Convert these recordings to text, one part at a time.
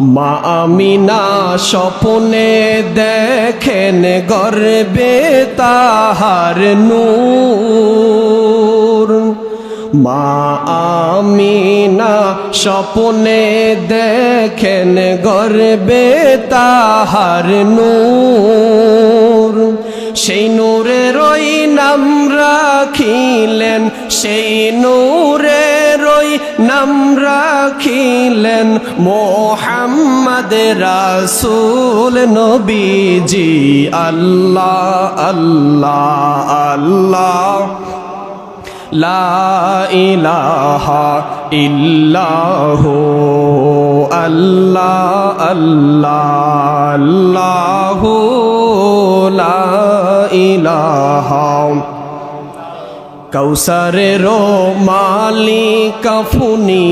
মা আমিনা স্বপনে দেখেন গর্বে তাহার নূর। মা আমিনা স্বপনে দেখেন গর্বে তাহার নূর। সেই নূরে রই নাম রাখিলেন, সেই নূরে ওই নাম রাখিলেন মোহাম্মদ রাসুল নবীজি। আল্লাহ আল্লাহ আল্লাহ। লা ইলাহা ইল্লাহু আল্লাহ আল্লাহ ইলাহা। কৌসারের মালিক ফুনি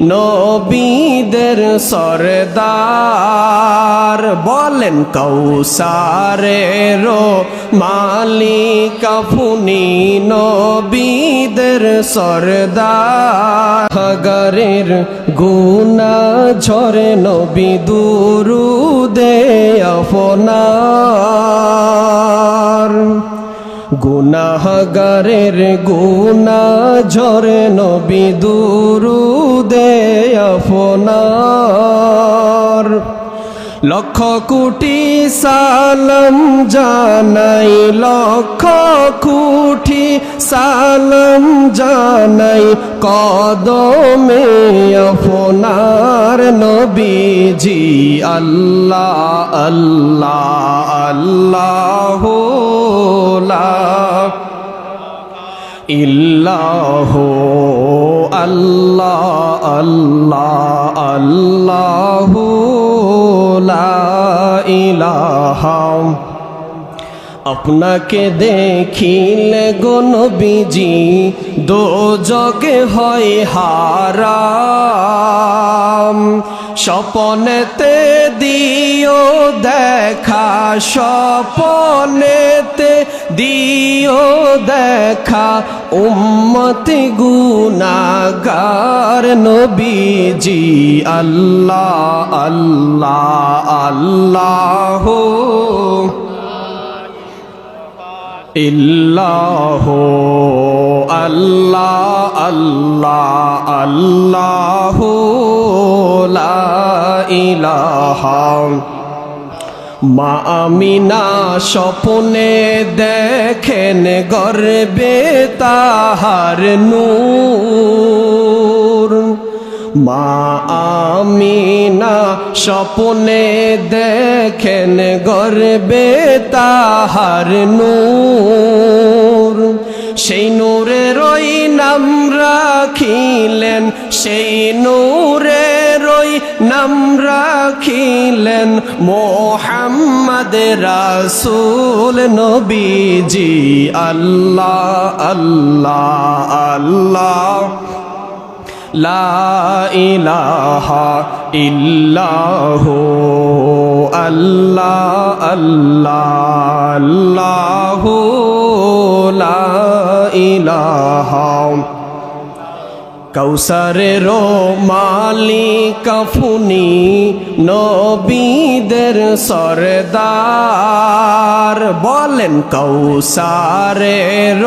নবীদের সরদার। বলেন কৌসারের মালিক ফুনি নবীদের সরদার। গরের গুনা ঝরে নবী দুরুদে আপনার গুনাহগারের গুনা ঝরে নবী দুরুদে আপনার লক্ষ কোটি সালাম জানাই, লক্ষ কোটি সালাম জানাই, কদমে আপনার নবীজি, আল্লাহ আল্লাহ আল্লাহ ইল্লাহ, আল্লাহ আল্লাহ আল্লাহ লা ইলাহা। আপনাকে দেখিলে গনবিজি দো জগে হয় হারাম। স্বপনেতে দিও দেখা স্বপনেতে, দিও দেখা উম্মতি গুনাগার নবীজি। আল্লাহ আল্লাহ আল্লাহ ইল্লাহ, আল্লাহ আল্লাহ আল্লাহ ইলাহা। মা আমিনা স্বপনে দেখেন গর্বে তাহার নূর। মা আমিনা স্বপনে দেখেন গর্বে তাহার নূর। সেই নূরের ওই নাম রাখিলেন সেই নূরের ওই নাম রাখিলেন মোহাম্মদ রাসূল নবীজি। আল্লাহ আল্লাহ আল্লাহ। ইলাহা ইল্লাহু। আল্লাহ আল্লাহ লা ইলাহা। কৌসারের মালিক ফুনি নবীদের সরদার। বলেন কৌসারে কৌসারের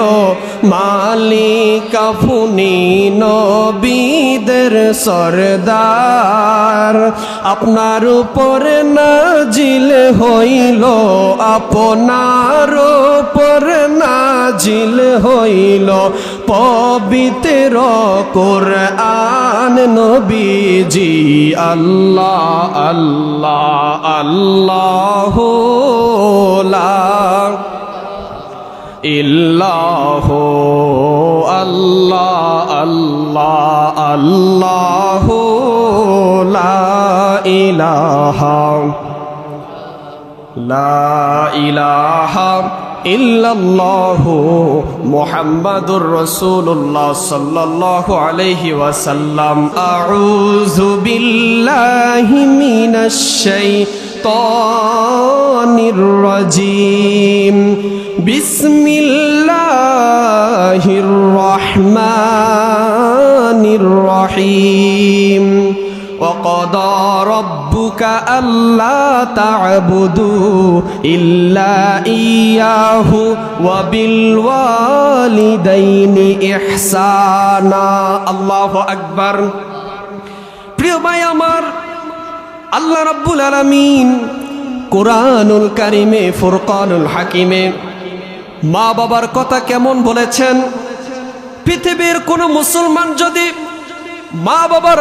মালিক ফুনি নবীদের সরদার। আপনার উপর নাজিল হইল, আপনার উপর নাজিল হইল পবিত্র কোরআন। নবীজি, আল্লাহ আল্লাহ আল্লাহ ইল্লাহ, আল্লাহ আল্লাহ আল্লাহ লা ইলাহা লা ইলাহা। ইল্লাল্লাহু মুহাম্মাদুর রাসূলুল্লাহ সাল্লাল্লাহু আলাইহি ওয়াসাল্লাম। আউযু বিল্লাহি মিনাশ শাইতানির রাজীম। বিসমিল্লাহির রহমানির রহিম। وقضى ربك ألا تعبدوا إلا إياه وبالوالدين إحسانا الله أكبر প্রিয় ভাই আমার আল্লাহ রাব্বুল আলামিন কোরআনুল কারিমে ফুরকানুল হাকিমে মা বাবার কথা কেমন বলেছেন পৃথিবীর কোনো মুসলমান যদি মা বাবার